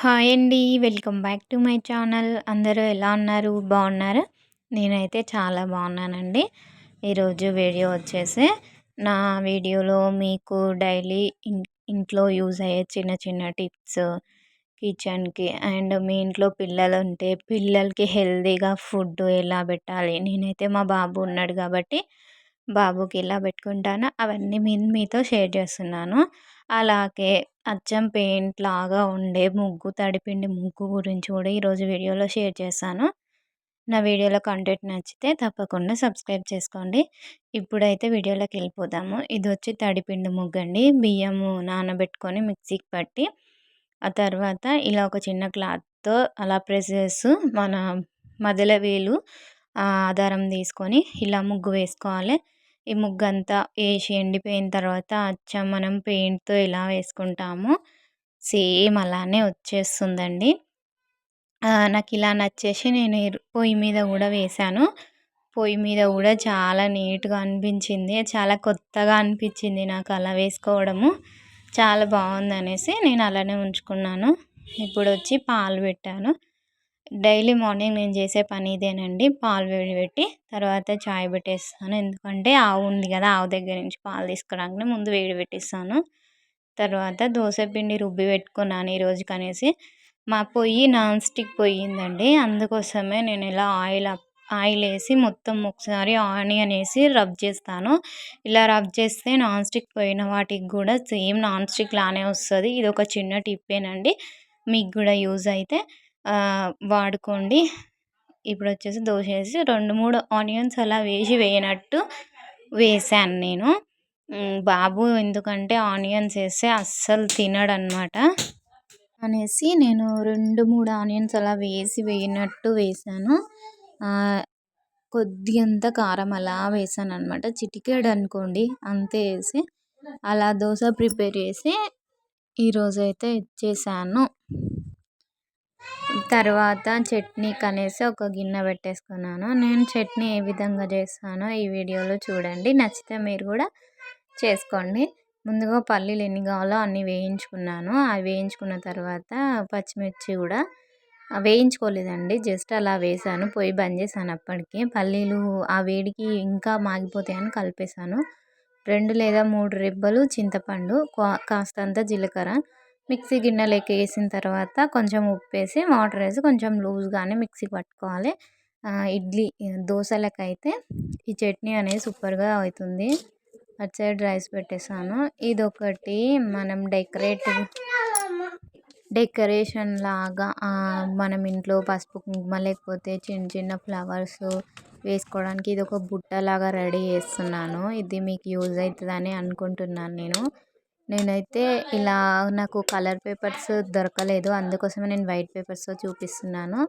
Hi అండి welcome back to my channel. అందరూ ఎలా ఉన్నారు? బాగున్నారు? నేనైతే చాలా బాగున్నానండి. ఈరోజు వీడియో వచ్చేసి నా వీడియోలో మీకు డైలీ ఇంట్లో యూజ్ అయ్యే చిన్న చిన్న టిప్స్ కిచెన్కి అండ్ మీ ఇంట్లో పిల్లలు ఉంటే పిల్లలకి హెల్తీగా ఫుడ్ ఎలా పెట్టాలి? నేనైతే మా బాబు ఉన్నాడు కాబట్టి బాబుకి ఇలా పెట్టుకుంటానో అవన్నీ మీ మీతో షేర్ చేస్తున్నాను. అలాగే అచ్చం పెయింట్ లాగా ఉండే ముగ్గు తడిపిండి ముగ్గు గురించి కూడా ఈరోజు వీడియోలో షేర్ చేశాను. నా వీడియోలో కంటెంట్ నచ్చితే తప్పకుండా సబ్స్క్రైబ్ చేసుకోండి. ఇప్పుడైతే వీడియోలోకి వెళ్ళిపోదాము. ఇది వచ్చి తడిపిండి ముగ్గు అండి బియ్యము నానబెట్టుకొని మిక్సీకి పట్టి ఆ తర్వాత ఇలా ఒక చిన్న క్లాత్తో అలా ప్రెస్ చేస్తూ మన మధ్యలో వేలు ఆధారం తీసుకొని ఇలా ముగ్గు వేసుకోవాలి. ఈ ముగ్గు అంతా వేసి ఎండిపోయిన తర్వాత అచ్చం మనం పెయింట్తో ఎలా వేసుకుంటామో. సేమ్ అలానే వచ్చేస్తుందండి. నాకు ఇలా నచ్చేసి నేను పొయ్యి మీద కూడా వేశాను పొయ్యి మీద కూడా చాలా నీట్గా అనిపించింది. చాలా కొత్తగా అనిపించింది నాకు అలా వేసుకోవడము. చాలా బాగుంది అనేసి నేను అలానే ఉంచుకున్నాను. ఇప్పుడు వచ్చి పాలు పెట్టాను. డైలీ మార్నింగ్ నేను చేసే పని ఇదేనండి. పాలు వేడి పెట్టి తర్వాత చాయ్ పెట్టేస్తాను. ఎందుకంటే ఆవు ఉంది కదా ఆవు దగ్గర నుంచి పాలు తీసుకురాగానే ముందు వేడి పెట్టిస్తాను. తర్వాత దోశ పిండి రుబ్బి పెట్టుకున్నాను ఈరోజు కనేసి మా పొయ్యి నాన్ స్టిక్ పొయ్యిందండి. అందుకోసమే నేను ఇలా ఆయిల్ ఆయిల్ వేసి మొత్తం ఒకసారి ఆనియన్ వేసి రబ్ చేస్తాను. ఇలా రబ్ చేస్తే నాన్ స్టిక్ పోయిన వాటికి కూడా సేమ్ నాన్ స్టిక్ లానే వస్తుంది. ఇది ఒక చిన్న టిప్పేనండి. మీకు కూడా యూజ్ అయితే వాడుకోండి. ఇప్పుడు వచ్చేసి దోశ వేసి రెండు మూడు ఆనియన్స్ అలా వేసి వేయనట్టు వేసాను నేను. బాబు ఎందుకంటే ఆనియన్స్ వేస్తే అస్సలు తినడు అనమాట అనేసి నేను రెండు మూడు ఆనియన్స్ అలా వేసి వేయనట్టు వేసాను. కొద్దిగంత కారం అలా వేసాను అనమాట చిటికెడు అనుకోండి అంతే వేసి అలా దోశ ప్రిపేర్ చేసి ఈరోజైతే ఇచ్చేసాను తర్వాత చట్నీకి అనేసి ఒక గిన్నె పెట్టేసుకున్నాను. నేను చట్నీ ఏ విధంగా చేస్తానో ఈ వీడియోలో చూడండి. నచ్చితే మీరు కూడా చేసుకోండి. ముందుగా పల్లీలు ఎన్ని కావాలో అన్నీ వేయించుకున్నాను. అవి వేయించుకున్న తర్వాత పచ్చిమిర్చి కూడా వేయించుకోలేదండి. జస్ట్ అలా వేసాను. పొయ్యి బంద్ చేశాను అప్పటికి. పల్లీలు ఆ వేడికి ఇంకా మాగిపోతాయని కలిపేశాను. రెండు లేదా మూడు రెబ్బలు చింతపండు కాస్తంత జీలకర్ర మిక్సీ గిన్నెలోకి వేసిన తర్వాత కొంచెం ఉప్పు వేసి వాటర్ వేసి కొంచెం లూజ్గానే మిక్సీ పట్టుకోవాలి. ఇడ్లీ దోశలకు అయితే ఈ చట్నీ అనేది సూపర్గా అవుతుంది. అటు సైడ్ రైస్ పెట్టేసాను ఇది ఒకటి మనం డెకరేట్ డెకరేషన్ లాగా మనం ఇంట్లో పసుపు కుంకుమ లేకపోతే చిన్న చిన్న ఫ్లవర్స్ వేసుకోవడానికి ఇది ఒక బుట్టలాగా రెడీ చేస్తున్నాను. ఇది మీకు యూజ్ అవుతుందని అనుకుంటున్నాను నేను. నేనైతే ఇలా నాకు కలర్ పేపర్స్ దొరకలేదు. అందుకోసమే నేను వైట్ పేపర్స్తో చూపిస్తున్నాను.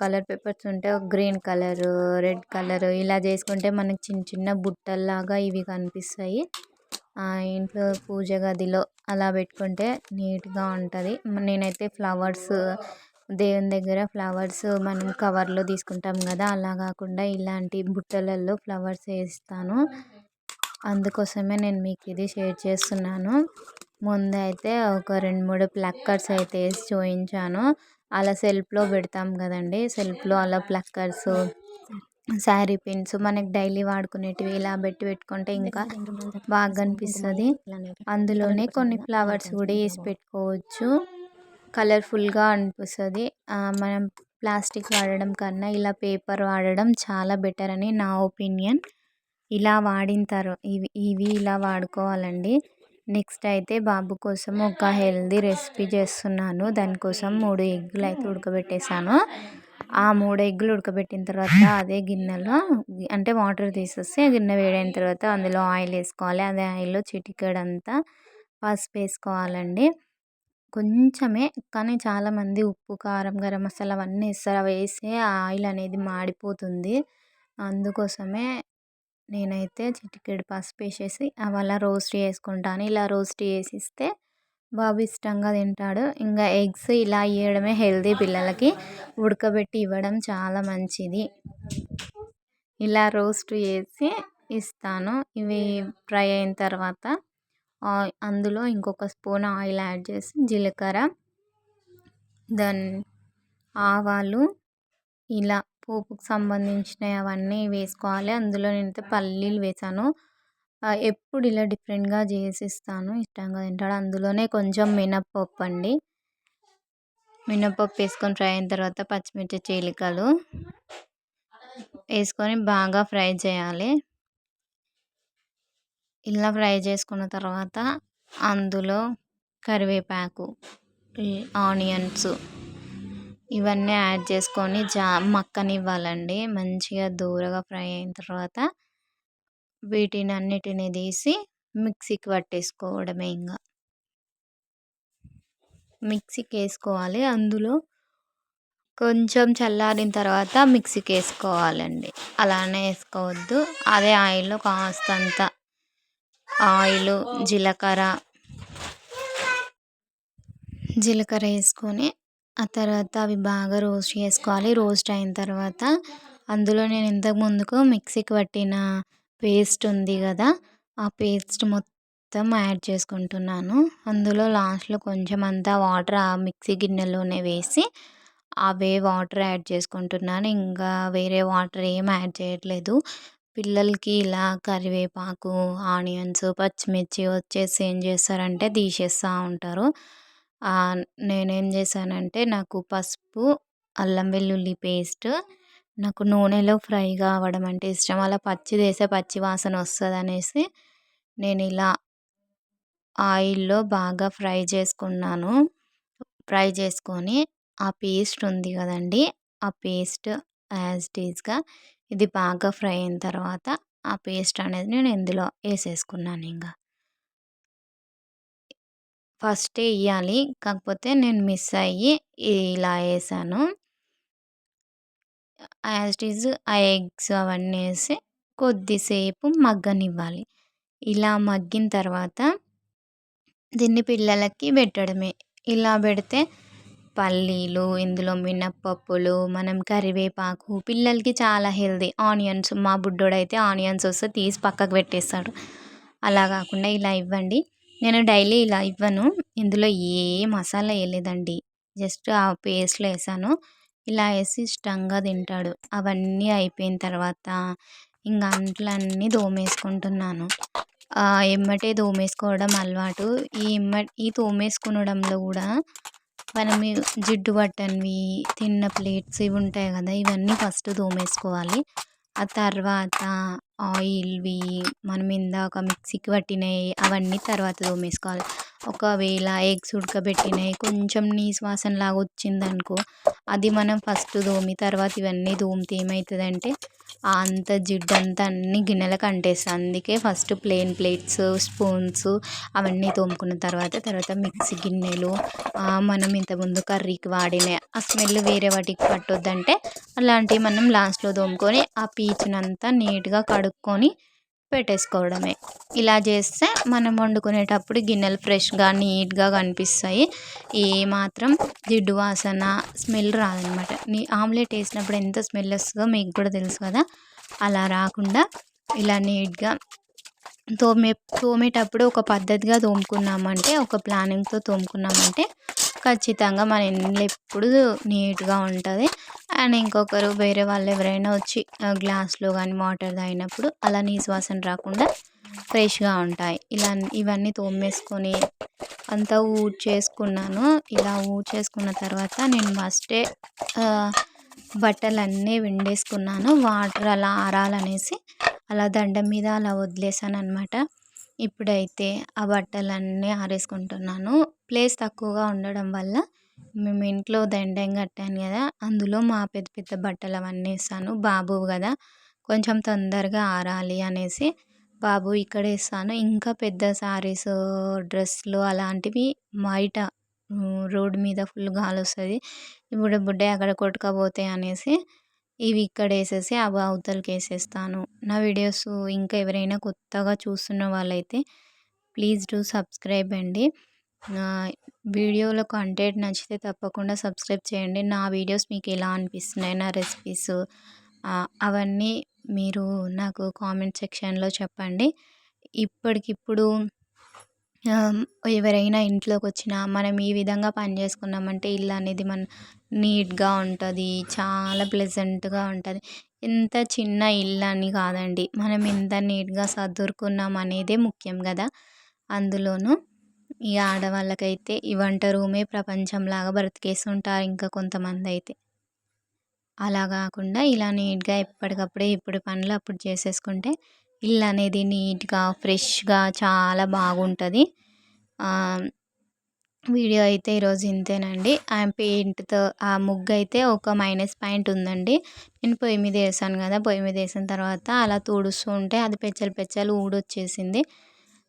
కలర్ పేపర్స్ ఉంటే గ్రీన్ కలర్ రెడ్ కలర్ ఇలా చేసుకుంటే మనకి చిన్న చిన్న బుట్టల్లాగా ఇవి కనిపిస్తాయి. ఇంట్లో పూజ గదిలో అలా పెట్టుకుంటే నీట్గా ఉంటుంది. నేనైతే ఫ్లవర్స్ దేవుని దగ్గర ఫ్లవర్స్ మనం కవర్లో తీసుకుంటాం కదా అలా కాకుండా ఇలాంటి బుట్టలలో ఫ్లవర్స్ వేస్తాను. అందుకోసమే నేను మీకు ఇది షేర్ చేస్తున్నాను. ముందైతే ఒక రెండు మూడు ప్లక్కర్స్ అయితే వేసి చూపించాను అలా సెల్ఫ్లో పెడతాం కదండి సెల్ఫ్లో అలా ప్లక్కర్స్ శారీ పిన్స్ మనకి డైలీ వాడుకునేటివి ఇలా పెట్టి పెట్టుకుంటే ఇంకా బాగా అనిపిస్తుంది. అందులోనే కొన్ని ఫ్లవర్స్ కూడా వేసి పెట్టుకోవచ్చు. కలర్ఫుల్గా అనిపిస్తుంది. మనం ప్లాస్టిక్ వాడడం కన్నా ఇలా పేపర్ వాడడం చాలా బెటర్ అని నా ఒపీనియన్. ఇలా వాడిన తర్వాత ఇవి ఇవి ఇలా వాడుకోవాలండి. నెక్స్ట్ అయితే బాబు కోసం ఒక హెల్దీ రెసిపీ చేస్తున్నాను. దానికోసం మూడు ఎగ్గులు అయితే ఉడకబెట్టేసాను ఆ మూడు ఎగ్గులు ఉడకబెట్టిన తర్వాత అదే గిన్నెలో అంటే వాటర్ తీసేసి గిన్నె వేడైన తర్వాత అందులో ఆయిల్ వేసుకోవాలి. అదే ఆయిల్లో చిటికెడంతా పసుపు వేసుకోవాలండి. కొంచెమే కానీ చాలామంది ఉప్పు కారం గరం మసాలా అవన్నీ వేస్తారు. అవి వేస్తే ఆ ఆయిల్ అనేది మాడిపోతుంది. అందుకోసమే నేనైతే చిటికెడు పసుపు వేసేసి అవి అలా రోస్ట్ చేసుకుంటాను. ఇలా రోస్ట్ చేసిస్తే బాబు ఇష్టంగా తింటాడు. ఇంకా ఎగ్స్ ఇలా ఇవ్వడమే హెల్దీ పిల్లలకి. ఉడకబెట్టి ఇవ్వడం చాలా మంచిది. ఇలా రోస్ట్ చేసి ఇస్తాను. ఇవి ఫ్రై అయిన తర్వాత అందులో ఇంకొక స్పూన్ ఆయిల్ యాడ్ చేసి జీలకర్ర దెన్ ఆవాలు ఇలా పోపుకు సంబంధించినవి అవన్నీ వేసుకోవాలి. అందులో నేనైతే పల్లీలు వేసాను. ఎప్పుడు ఇలా డిఫరెంట్గా చేసిస్తాను. ఇష్టంగా తింటాడు. అందులోనే కొంచెం మినప్పప్పు అండి. మినప్పప్పు వేసుకొని ఫ్రై అయిన తర్వాత పచ్చిమిర్చి చీలికలు వేసుకొని బాగా ఫ్రై చేయాలి. ఇలా ఫ్రై చేసుకున్న తర్వాత అందులో కరివేపాకు ఆనియన్స్ ఇవన్నీ యాడ్ చేసుకొని జా మక్కనివ్వాలండి. మంచిగా దూరగా ఫ్రై అయిన తర్వాత వీటిని అన్నిటిని తీసి మిక్సీకి పట్టేసుకోవడమే ఇంకా మిక్సీకి వేసుకోవాలి అందులో కొంచెం చల్లారిన తర్వాత మిక్సీకి వేసుకోవాలండి అలానే వేసుకోవద్దు. అదే ఆయిల్లో కాస్తంత ఆయిల్ జీలకర్ర జీలకర్ర వేసుకొని ఆ తర్వాత అవి బాగా రోస్ట్ చేసుకోవాలి. రోస్ట్ అయిన తర్వాత అందులో నేను ఇంతకు ముందుకు మిక్సీకి పట్టిన పేస్ట్ ఉంది కదా ఆ పేస్ట్ మొత్తం యాడ్ చేసుకుంటున్నాను. అందులో లాస్ట్లో కొంచెం అంతా వాటర్ ఆ మిక్సీ గిన్నెలోనే వేసి అవే వాటర్ యాడ్ చేసుకుంటున్నాను. ఇంకా వేరే వాటర్ ఏం యాడ్ చేయట్లేదు. పిల్లలకి ఇలా కరివేపాకు ఆనియన్స్ పచ్చిమిర్చి వచ్చేసి ఏం చేస్తారంటే తీసేస్తూ ఉంటారు. నేనేం చేశానంటే నాకు పసుపు అల్లం వెల్లుల్లి పేస్ట్ నాకు నూనెలో ఫ్రై కావడం అంటే ఇష్టం. అలా పచ్చిది వేస్తే పచ్చి వాసన వస్తుంది అనేసి నేను ఇలా ఆయిల్లో బాగా ఫ్రై చేసుకున్నాను. ఫ్రై చేసుకొని ఆ పేస్ట్ ఉంది కదండి ఆ పేస్ట్ యాజ్ ఇట్ ఇది బాగా ఫ్రై అయిన తర్వాత ఆ పేస్ట్ అనేది నేను ఇందులో వేసేసుకున్నాను ఇంకా ఫస్టే వేయాలి కాకపోతే నేను మిస్ అయ్యి ఇలా వేసాను యాజ్ ఈజ్ ఆ ఎగ్స్ అవన్నీ వేసి కొద్దిసేపు మగ్గనివ్వాలి. ఇలా మగ్గిన తర్వాత దీన్ని పిల్లలకి పెట్టడమే. ఇలా పెడితే పల్లీలు ఇందులో మినప్పప్పులు మనం కరివేపాకు పిల్లలకి చాలా హెల్దీ ఆనియన్స్ మా బుడ్డోడైతే ఆనియన్స్ వస్తే తీసి పక్కకు పెట్టేస్తాడు. అలా కాకుండా ఇలా ఇవ్వండి. నేను డైలీ ఇలా ఇవ్వను. ఇందులో ఏ మసాలా వేయలేదండి. జస్ట్ ఆ పేస్ట్లో వేసాను. ఇలా వేసి ఇష్టంగా తింటాడు. అవన్నీ అయిపోయిన తర్వాత ఇంకా అంట్లన్నీ దోమేసుకుంటున్నాను. ఎమ్మటే దోమేసుకోవడం అలవాటు. ఈ ఎమ్మ ఈ తోమేసుకునడంలో కూడా మనం జిడ్డు పట్టనివి తిన్న ప్లేట్స్ ఇవి ఉంటాయి కదా ఇవన్నీ ఫస్ట్ దోమేసుకోవాలి. ఆ తర్వాత ఆయిల్వి మనం ఇందాక మిక్సీకి పట్టినవి అవన్నీ తర్వాత తోమేసుకోవాలి. ఒకవేళ ఎగ్స్ ఉడకబెట్టినవి కొంచెం నీసు వాసనలాగా వచ్చిందనుకో అది మనం ఫస్ట్ తోమి తర్వాత ఇవన్నీ తోమితే ఏమవుతుందంటే అంత జిడ్డు అంతా అన్ని గిన్నెలకు అంటేస్తుంది అందుకే ఫస్ట్ ప్లేన్ ప్లేట్స్ స్పూన్స్ అవన్నీ తోముకున్న తర్వాత తర్వాత మిక్సీ గిన్నెలు మనం ఇంతకుముందు కర్రీకి వాడిన ఆ స్మెల్ వేరే వాటికి పట్టొద్దంటే అలాంటివి మనం లాస్ట్లో తోముకొని ఆ పీచునంతా నీట్గా కడుక్కొని పెట్టేసుకోవడమే. ఇలా చేస్తే మనం వండుకునేటప్పుడు గిన్నెలు ఫ్రెష్గా నీట్గా కనిపిస్తాయి. ఏ మాత్రం జిడ్డు వాసన స్మెల్ రాదనమాట. నీ ఆమ్లెట్ వేసినప్పుడు ఎంత స్మెల్ వస్తుందో మీకు కూడా తెలుసు కదా. అలా రాకుండా ఇలా నీట్గా తోమే తోమేటప్పుడు ఒక పద్ధతిగా తోముకున్నామంటే ఒక ప్లానింగ్తో తోముకున్నామంటే ఖచ్చితంగా మన ఇండ్లు ఎప్పుడు నీట్గా ఉంటుంది. అండ్ ఇంకొకరు వేరే వాళ్ళు ఎవరైనా వచ్చి గ్లాస్లో కానీ వాటర్ తాగినప్పుడు అలా నీసు వాసన రాకుండా ఫ్రెష్గా ఉంటాయి. ఇలా ఇవన్నీ తోమేసుకొని అంతా ఊడ్చేసుకున్నాను. ఇలా ఊడ్చేసుకున్న తర్వాత నేను ఫస్టే బట్టలన్నీ విండేసుకున్నాను. వాటర్ అలా ఆరాలనేసి అలా దండం మీద అలా వదిలేసాను అనమాట ఇప్పుడైతే ఆ బట్టలన్నీ ఆరేసుకుంటున్నాను. ప్లేస్ తక్కువగా ఉండడం వల్ల మేము ఇంట్లో దండం కట్టాను కదా అందులో మా పెద్ద పెద్ద బట్టలు అవన్నీ వేసాను బాబు కదా కొంచెం తొందరగా ఆరాలి అనేసి బాబు ఇక్కడ వేస్తాను. ఇంకా పెద్ద శారీస్ డ్రెస్సులు అలాంటివి బయట రోడ్డు మీద ఫుల్ గాలి వస్తుంది. ఇప్పుడు బుడ్డ అక్కడ కొట్టుకపోతాయి అనేసి ఇవి ఇక్కడ వేసేసి అవి అవతలకి వేసేస్తాను. నా వీడియోస్ ఇంకా ఎవరైనా కొత్తగా చూస్తున్న వాళ్ళైతే ప్లీజ్ డూ సబ్స్క్రైబ్ అండి. వీడియోలో కంటెంట్ నచ్చితే తప్పకుండా సబ్స్క్రైబ్ చేయండి. నా వీడియోస్ మీకు ఎలా అనిపిస్తున్నాయి నా రెసిపీస్ అవన్నీ మీరు నాకు కామెంట్ సెక్షన్లో చెప్పండి. ఇప్పటికిప్పుడు ఎవరైనా ఇంట్లోకి వచ్చినా మనం ఈ విధంగా పని చేసుకున్నామంటే ఇల్లు అనేది మన నీట్గా ఉంటుంది చాలా ప్లెజెంట్గా ఉంటుంది. ఎంత చిన్న ఇల్లు అని కాదండి. మనం ఎంత నీట్గా సర్దుకున్నాం అనేదే ముఖ్యం కదా అందులోనూ. ఈ ఆడవాళ్ళకైతే ఈ వంట రూమే ప్రపంచంలాగా బ్రతికేస్తుంటారు ఇంకా కొంతమంది అయితే అలా కాకుండా ఇలా నీట్గా ఎప్పటికప్పుడే ఇప్పుడు పనులు అప్పుడు చేసేసుకుంటే ఇల్లు అనేది నీట్గా ఫ్రెష్గా చాలా బాగుంటుంది. వీడియో అయితే ఈరోజు ఇంతేనండి. ఆ పెయింట్తో ఆ ముగ్గు అయితే ఒక మైనస్ పాయింట్ ఉందండి. నేను పొయ్యి మీద వేసాను కదా పొయ్యి మీద వేసిన తర్వాత అలా తుడుస్తూ ఉంటే అది పెచ్చలు పెచ్చలు ఊడొచ్చేసింది.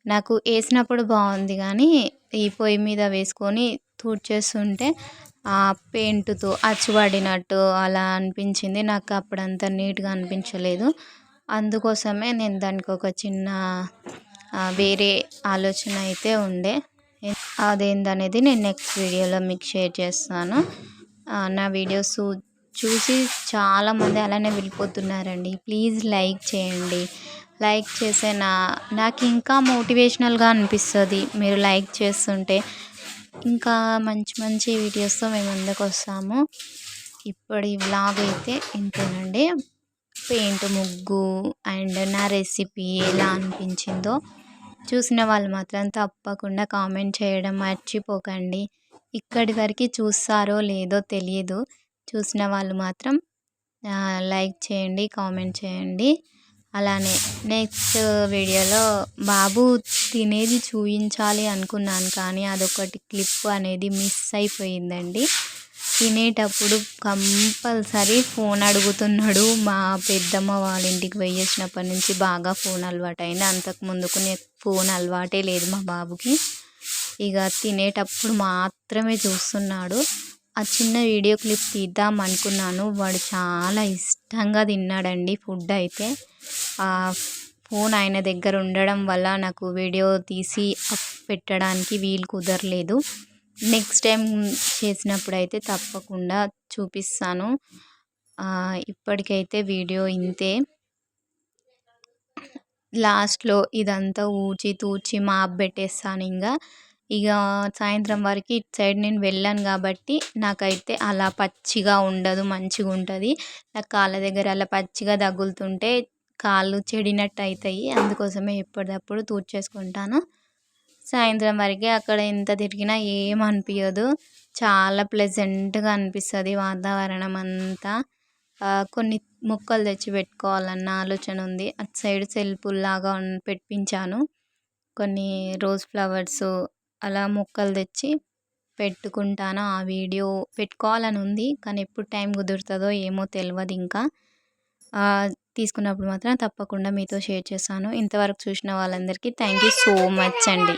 నాకు వేసినప్పుడు బాగుంది కానీ ఈ పొయ్యి మీద వేసుకొని తుడిచేస్తుంటే ఆ పెయింట్తో అచ్చుపడినట్టు అలా అనిపించింది. నాకు అప్పుడు అంత నీట్గా అనిపించలేదు. అందుకోసమే నేను దానికి ఒక చిన్న వేరే ఆలోచన అయితే ఉండే. అదేందనేది నేను నెక్స్ట్ వీడియోలో మీకు షేర్ చేస్తాను. నా వీడియోస్ చూసి చాలామంది అలానే వెళ్ళిపోతున్నారండి. ప్లీజ్ లైక్ చేయండి. లైక్ చేసే నా నాకు ఇంకా మోటివేషనల్గా అనిపిస్తుంది. మీరు లైక్ చేస్తుంటే ఇంకా మంచి మంచి వీడియోస్తో మేము ముందుకు వస్తాము ఇప్పటి వ్లాగ్ అయితే ఇంతేనండి. పెయింట్ ముగ్గు అండ్ నా రెసిపీ ఎలా అనిపించిందో చూసిన వాళ్ళు మాత్రం తప్పకుండా కామెంట్ చేయడం మర్చిపోకండి. ఇక్కడి వరకు చూస్తారో లేదో తెలియదు చూసిన వాళ్ళు మాత్రం లైక్ చేయండి కామెంట్ చేయండి. అలానే నెక్స్ట్ వీడియోలో బాబు తినేది చూపించాలి అనుకున్నాను కానీ అదొకటి క్లిప్ అనేది మిస్ అయిపోయిందండి. తినేటప్పుడు కంపల్సరీ ఫోన్ అడుగుతున్నాడు. మా పెద్దమ్మ వాళ్ళ ఇంటికి పోయేసినప్పటి నుంచి బాగా ఫోన్ అలవాటు అయింది అంతకు ముందుకు ఫోన్ అలవాటే లేదు మా బాబుకి. ఇక తినేటప్పుడు మాత్రమే చూస్తున్నాడు. ఆ చిన్న వీడియో క్లిప్ తీద్దాం అనుకున్నాను. వాడు చాలా ఇష్టంగా తిన్నాడండి ఫుడ్ అయితే. ఫోన్ ఆయన దగ్గర ఉండడం వల్ల నాకు వీడియో తీసి పెట్టడానికి వీలు కుదరలేదు. నెక్స్ట్ టైం చేసినప్పుడు అయితే తప్పకుండా చూపిస్తాను. ఇప్పటికైతే వీడియో ఇంతే. లాస్ట్లో ఇదంతా ఊచి తూచి మాప్ పెట్టేస్తాను ఇంకా ఇక సాయంత్రం వరకు ఇటు సైడ్ నేను వెళ్ళాను కాబట్టి నాకైతే అలా పచ్చిగా ఉండదు మంచిగా ఉంటుంది నా కాళ్ళ దగ్గర అలా పచ్చిగా తగులుతుంటే కాళ్ళు చెడినట్టు అవుతాయి అందుకోసమే ఎప్పటికప్పుడు తూడ్చేసుకుంటాను. సాయంత్రం వరకే అక్కడ ఎంత తిరిగినా ఏం అనిపించదు చాలా ప్లెజెంట్గా అనిపిస్తుంది వాతావరణం అంతా. కొన్ని మొక్కలు తెచ్చి పెట్టుకోవాలన్న ఆలోచన ఉంది. అటు సైడ్ సెల్ఫ్లాగా పెట్టించాను. కొన్ని రోజ్ ఫ్లవర్స్ అలా మొక్కలు తెచ్చి పెట్టుకుంటాను. ఆ వీడియో పెట్టుకోవాలని ఉంది కానీ ఎప్పుడు టైం కుదురుతుందో ఏమో తెలియదు ఇంకా. తీసుకున్నప్పుడు మాత్రం తప్పకుండా మీతో షేర్ చేస్తాను. ఇంతవరకు చూసిన వాళ్ళందరికీ థ్యాంక్ యూ సో మచ్ అండి.